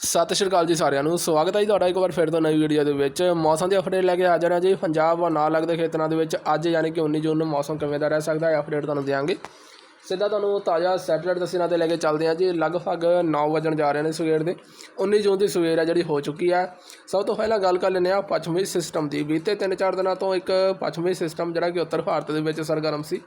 ਸਤਿ ਸ਼੍ਰੀ ਅਕਾਲ ਜੀ ਸਾਰਿਆਂ ਨੂੰ। ਸਵਾਗਤ ਹੈ ਜੀ ਤੁਹਾਡਾ ਇੱਕ ਵਾਰ ਫਿਰ ਤੋਂ ਨਵੀਂ ਵੀਡੀਓ ਦੇ ਵਿੱਚ। ਮੌਸਮ ਦੀ ਅਪਡੇਟ ਲੈ ਕੇ ਹਾਜ਼ਰ ਹਾਂ ਜੀ। ਪੰਜਾਬ ਨਾਲ ਲੱਗਦੇ ਖੇਤਰਾਂ ਦੇ ਵਿੱਚ ਅੱਜ ਯਾਨੀ ਕਿ 19 ਜੂਨ ਨੂੰ ਮੌਸਮ ਕਿਵੇਂ ਦਾ ਰਹਿ ਸਕਦਾ ਹੈ ਅਪਡੇਟ ਤੁਹਾਨੂੰ ਦਿਆਂਗੇ। ਸਿੱਧਾ ਤੁਹਾਨੂੰ ਤਾਜ਼ਾ ਸੈਟੇਲਾਈਟ ਦਸਿਨਾ ਤੇ ਲੈ ਕੇ ਚੱਲਦੇ ਹਾਂ ਜੀ। ਲਗਭਗ 9 ਵਜਣ ਜਾ ਰਹੇ ਨੇ ਸਵੇਰ ਦੇ। 19 ਜੂਨ ਦੀ ਸਵੇਰ ਹੈ ਜਿਹੜੀ ਹੋ ਚੁੱਕੀ ਹੈ। ਸਭ ਤੋਂ ਪਹਿਲਾਂ ਗੱਲ ਕਰ ਲੈਂਦੇ ਹਾਂ ਪੱਛਮੀ ਸਿਸਟਮ ਦੀ। ਬੀਤੇ 3-4 ਦਿਨਾਂ ਤੋਂ ਇੱਕ ਪੱਛਮੀ ਸਿਸਟਮ ਜਿਹੜਾ ਕਿ ਉੱਤਰ ਭਾਰਤ ਦੇ ਵਿੱਚ ਸਰਗਰਮ ਸੀ।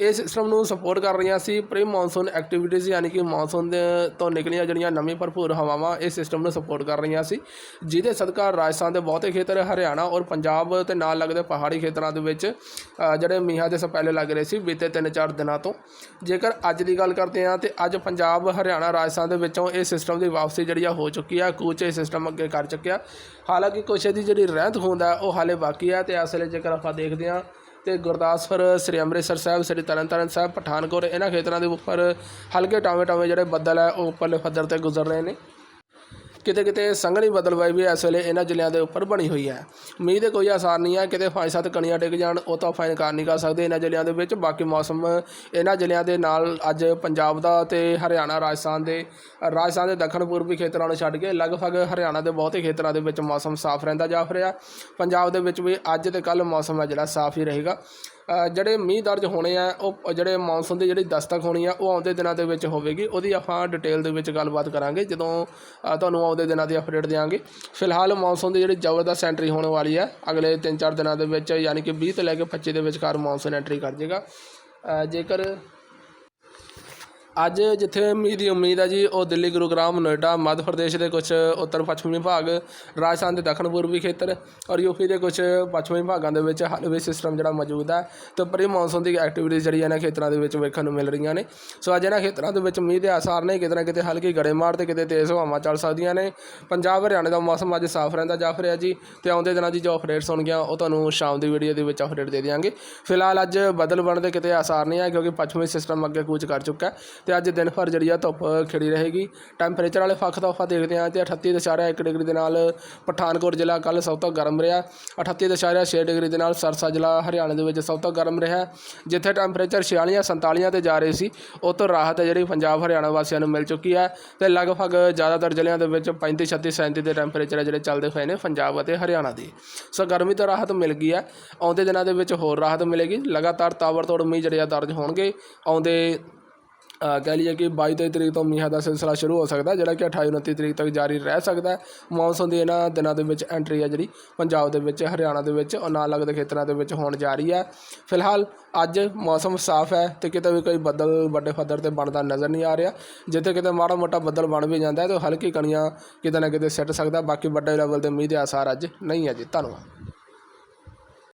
ਇਹ ਸਿਸਟਮ ਨੂੰ ਸਪੋਰਟ ਕਰ ਰਹੀਆਂ ਸੀ ਪ੍ਰੀ ਮੌਨਸੂਨ ਐਕਟੀਵਿਟੀਜ਼ ਯਾਨੀ ਕਿ ਮੌਨਸੂਨ ਦੇ ਤੋਂ ਨਿਕਲੀਆਂ ਜਿਹੜੀਆਂ ਨਵੀਂ ਭਰਪੂਰ ਹਵਾਵਾਂ ਇਹ ਸਿਸਟਮ ਨੂੰ ਸਪੋਰਟ ਕਰ ਰਹੀਆਂ ਸੀ। ਜਿਹਦੇ ਸਦਕਾ ਰਾਜਸਥਾਨ ਦੇ ਬਹੁਤੇ ਖੇਤਰ, ਹਰਿਆਣਾ ਔਰ ਪੰਜਾਬ ਤੇ ਨਾਲ ਲੱਗਦੇ ਪਹਾੜੀ ਖੇਤਰਾਂ ਦੇ ਵਿੱਚ ਜਿਹੜੇ ਮੀਂਹਾਂ ਦੇ ਸਪੈਲੇ ਲੱਗ ਰਹੇ ਸੀ ਬੀਤੇ 3-4 ਦਿਨਾਂ ਤੋਂ। ਜੇਕਰ ਅੱਜ ਦੀ ਗੱਲ ਕਰਦੇ ਹਾਂ ਤੇ ਅੱਜ ਪੰਜਾਬ, ਹਰਿਆਣਾ, ਰਾਜਸਥਾਨ ਦੇ ਵਿੱਚੋਂ ਇਹ ਸਿਸਟਮ ਦੀ ਵਾਪਸੀ ਜਿਹੜੀ ਆ ਹੋ ਚੁੱਕੀ ਆ, ਕੂਚ ਇਹ ਸਿਸਟਮ ਅੱਗੇ ਕਰ ਚੁੱਕਿਆ। ਹਾਲਾਂਕਿ ਕੁਛ ਇਹਦੀ ਜਿਹੜੀ ਰਹਿੰਦ ਹੁੰਦਾ ਉਹ ਹਾਲੇ ਬਾਕੀ ਹੈ ਤੇ ਇਸ ਵੇਲੇ ਜੇਕਰ ਆਪਾਂ ਦੇਖਦੇ ਹਾਂ ਤੇ ਗੁਰਦਾਸਪੁਰ, ਸ੍ਰੀ ਅੰਮ੍ਰਿਤਸਰ ਸਾਹਿਬ, ਸ੍ਰੀ ਤਰਨਤਾਰਨ ਸਾਹਿਬ, ਪਠਾਨਕੋਟ, ਇਹਨਾਂ ਖੇਤਰਾਂ ਦੇ ਉੱਪਰ ਹਲਕੇ ਟਾਵੇਂ ਟਾਵੇਂ ਜਿਹੜੇ ਬੱਦਲ ਹੈ ਉਹ ਉੱਪਰਲੇ ਪੱਧਰ ਤੇ ਗੁਜ਼ਰ ਰਹੇ ਨੇ। ਕਿਤੇ ਕਿਤੇ ਸੰਘਣੀ ਬਦਲਵਾਈ ਵੀ ਇਸ ਵੇਲੇ ਇਹਨਾਂ ਜ਼ਿਲ੍ਹਿਆਂ ਦੇ ਉੱਪਰ ਬਣੀ ਹੋਈ ਹੈ। ਮੀਂਹ ਦੇ ਕੋਈ ਆਸਾਰ ਨਹੀਂ ਹੈ, ਕਿਤੇ ਪੰਜ ਸੱਤ ਕਣੀਆਂ ਡਿੱਗ ਜਾਣ, ਉਹ ਤਾਂ ਆਪਾਂ ਇਨਕਾਰ ਨਹੀਂ ਕਰ ਸਕਦੇ ਇਹਨਾਂ ਜ਼ਿਲ੍ਹਿਆਂ ਦੇ ਵਿੱਚ। ਬਾਕੀ ਮੌਸਮ ਇਹਨਾਂ ਜ਼ਿਲ੍ਹਿਆਂ ਦੇ ਨਾਲ ਅੱਜ ਪੰਜਾਬ ਦਾ ਤੇ ਹਰਿਆਣਾ, ਰਾਜਸਥਾਨ ਦੇ ਰਾਜਸਥਾਨ ਦੇ ਦੱਖਣ ਪੂਰਬੀ ਖੇਤਰਾਂ ਨੂੰ ਛੱਡ ਕੇ ਲਗਭਗ ਹਰਿਆਣਾ ਦੇ ਬਹੁਤੇ ਖੇਤਰਾਂ ਦੇ ਵਿੱਚ ਮੌਸਮ ਸਾਫ਼ ਰਹਿੰਦਾ ਜਾ ਰਿਹਾ। ਪੰਜਾਬ ਦੇ ਵਿੱਚ ਵੀ ਅੱਜ ਤੇ ਕੱਲ ਮੌਸਮ ਹੈ ਜਿਹੜਾ ਸਾਫ਼ ਹੀ ਰਹੇਗਾ। ਜਿਹੜੇ ਮੀਂਹ ਦਰਜ ਹੋਣੇ ਆ, ਉਹ ਜਿਹੜੇ ਮੌਨਸੂਨ ਦੀ ਜਿਹੜੀ ਦਸਤਕ ਹੋਣੀ ਆ, ਉਹ ਆਉਂਦੇ ਦਿਨਾਂ ਦੇ ਵਿੱਚ ਹੋਵੇਗੀ। ਉਹਦੀ ਆਪਾਂ ਡਿਟੇਲ ਦੇ ਵਿੱਚ ਗੱਲਬਾਤ ਕਰਾਂਗੇ, ਜਦੋਂ ਤੁਹਾਨੂੰ ਆਉਂਦੇ ਦਿਨਾਂ ਦੀ ਅਪਡੇਟ ਦੇਵਾਂਗੇ ਫਿਲਹਾਲ ਮੌਨਸੂਨ ਦੀ ਜਿਹੜੀ ਜ਼ਬਰਦਸਤ ਐਂਟਰੀ ਹੋਣ ਵਾਲੀ ਹੈ ਅਗਲੇ 3-4 ਦਿਨਾਂ ਦੇ ਵਿੱਚ, ਯਾਨੀ ਕਿ 20 ਤੋਂ ਲੈ ਕੇ 25 ਦੇ ਵਿਚਕਾਰ ਮੌਨਸੂਨ ਐਂਟਰੀ ਕਰ ਜਾਏਗਾ ਜੇਕਰ ਅੱਜ ਜਿੱਥੇ ਮੀਂਹ ਦੀ ਉਮੀਦ ਹੈ ਜੀ, ਉਹ ਦਿੱਲੀ ਗੁਰੂਗ੍ਰਾਮ ਨੋਇਡਾ, ਮੱਧ ਪ੍ਰਦੇਸ਼ ਦੇ ਕੁਝ ਉੱਤਰ ਪੱਛਮੀ ਭਾਗ, ਰਾਜਸਥਾਨ ਦੇ ਦੱਖਣ ਪੂਰਬੀ ਖੇਤਰ ਔਰ ਯੂਪੀ ਦੇ ਕੁਝ ਪੱਛਮੀ ਭਾਗਾਂ ਦੇ ਵਿੱਚ ਹਾਲੇ ਵੀ ਸਿਸਟਮ ਜਿਹੜਾ ਮੌਜੂਦ ਹੈ, ਤੇ ਪ੍ਰੀ ਮੌਨਸੂਨ ਦੀ ਐਕਟੀਵਿਟੀਜ਼ ਜਿਹੜੀ ਇਹਨਾਂ ਖੇਤਰਾਂ ਦੇ ਵਿੱਚ ਵੇਖਣ ਨੂੰ ਮਿਲ ਰਹੀਆਂ ਨੇ। ਸੋ ਅੱਜ ਇਹਨਾਂ ਖੇਤਰਾਂ ਦੇ ਵਿੱਚ ਮੀਂਹ ਦੇ ਆਸਾਰ ਨੇ ਕਿਤੇ ਨਾ ਕਿਤੇ ਹਲਕੀ ਗੜੇਮਾਰ ਤੇ ਕਿਤੇ ਤੇਜ਼ ਹਵਾਵਾਂ ਚੱਲ ਸਕਦੀਆਂ ਨੇ। ਪੰਜਾਬ, ਹਰਿਆਣਾ ਦਾ ਮੌਸਮ ਅੱਜ ਸਾਫ਼ ਰਹਿੰਦਾ ਜਾ ਰਿਹਾ ਜੀ, ਤੇ ਆਉਂਦੇ ਦਿਨਾਂ ਦੀ ਜੋ ਅਪਡੇਟਸ ਹੋਣਗੀਆਂ ਉਹ ਤੁਹਾਨੂੰ ਸ਼ਾਮ ਦੀ ਵੀਡੀਓ ਦੇ ਵਿੱਚ ਅਪਡੇਟ ਦੇ ਦਿਆਂਗੇ। ਫਿਲਹਾਲ ਅੱਜ ਬਦਲ ਬਣਨ ਦੇ ਕਿਤੇ ਆਸਾਰ ਨਹੀਂ ਹੈ ਕਿਉਂਕਿ ਪੱਛਮੀ ਸਿਸਟਮ ਅੱਗੇ ਕੂਚ ਕਰ ਚੁੱਕਾ ਹੈ। ਤੇ ਅੱਜ ਦਿਨ ਭਰ ਜਿਹੜੀ ਆ ਧੁੱਪ ਖਿੜੀ ਰਹੇਗੀ। ਟੈਂਪਰੇਚਰ ਵਾਲੇ ਪੱਖ ਤੋਂ ਆਪਾਂ ਦੇਖਦੇ ਹਾਂ ਤੇ 38.1 ਡਿਗਰੀ ਦੇ ਨਾਲ ਪਠਾਨਕੋਟ ਜ਼ਿਲ੍ਹਾ ਕੱਲ ਸਭ ਤੋਂ ਗਰਮ ਰਿਹਾ। 38.6 ਡਿਗਰੀ ਦੇ ਨਾਲ ਸਰਸਾ ਜ਼ਿਲ੍ਹਾ ਹਰਿਆਣਾ ਦੇ ਵਿੱਚ ਸਭ ਤੋਂ ਗਰਮ ਰਿਹਾ। ਜਿੱਥੇ ਟੈਂਪਰੇਚਰ 46 47 ਤੇ ਜਾ ਰਹੇ ਸੀ ਉਹ ਤੋਂ ਰਾਹਤ ਹੈ ਜਿਹੜੀ ਪੰਜਾਬ ਹਰਿਆਣਾ ਵਾਸੀਆਂ ਨੂੰ ਮਿਲ ਚੁੱਕੀ ਹੈ ਤੇ ਲਗਭਗ ਜ਼ਿਆਦਾਤਰ ਜ਼ਿਲ੍ਹਿਆਂ ਦੇ ਵਿੱਚ 35 36 37 ਦੇ ਟੈਂਪਰੇਚਰ ਜਿਹੜੇ ਚੱਲਦੇ ਹੋਏ ਨੇ ਪੰਜਾਬ ਅਤੇ ਹਰਿਆਣਾ ਦੇ। ਸੋ ਗਰਮੀ ਤੋਂ ਰਾਹਤ ਮਿਲ ਗਈ ਹੈ। ਆਉਂਦੇ ਦਿਨਾਂ ਦੇ ਵਿੱਚ ਹੋਰ ਰਾਹਤ ਮਿਲੇਗੀ। ਲਗਾਤਾਰ ਤਾਬੜਤੋੜ ਮੀਂਹ ਜਿਹੜੇ ਆ ਦਰਜ ਹੋਣਗੇ। ਆਉਂਦੇ ਕਹਿ ਲਈਏ ਕਿ 22 ਤੇਈ ਤਰੀਕ ਤੋਂ ਮੀਂਹਾਂ ਦਾ ਸਿਲਸਿਲਾ ਸ਼ੁਰੂ ਹੋ ਸਕਦਾ ਜਿਹੜਾ ਕਿ 28 29 ਤਰੀਕ ਤੱਕ ਜਾਰੀ ਰਹਿ ਸਕਦਾ ਹੈ। ਮੌਨਸੂਨ ਦੀ ਇਹਨਾਂ ਦਿਨਾਂ ਦੇ ਵਿੱਚ ਐਂਟਰੀ ਹੈ ਜਿਹੜੀ, ਪੰਜਾਬ ਦੇ ਵਿੱਚ, ਹਰਿਆਣਾ ਦੇ ਵਿੱਚ ਔਰ ਨਾਲ ਲੱਗਦੇ ਖੇਤਰਾਂ ਦੇ ਵਿੱਚ ਹੋਣ ਜਾ ਰਹੀ ਹੈ। ਫਿਲਹਾਲ ਅੱਜ ਮੌਸਮ ਸਾਫ਼ ਹੈ ਤੇ ਕਿਤੇ ਵੀ ਕੋਈ ਬੱਦਲ ਵੱਡੇ ਪੱਧਰ ਤੇ ਬਣਦਾ ਨਜ਼ਰ ਨਹੀਂ ਆ ਰਿਹਾ। ਜਿੱਥੇ ਕਿਤੇ ਮਾੜਾ ਮੋਟਾ ਬੱਦਲ ਬਣ ਵੀ ਜਾਂਦਾ ਹੈ ਤਾਂ ਹਲਕੀ ਕਣੀਆਂ ਕਿਤੇ ਨਾ ਕਿਤੇ ਸਿੱਟ ਸਕਦਾ ਬਾਕੀ ਵੱਡੇ ਲੈਵਲ ਤੇ ਮੀਂਹ ਦੇ ਆਸਾਰ ਅੱਜ ਨਹੀਂ ਹੈ ਜੀ। ਧੰਨਵਾਦ।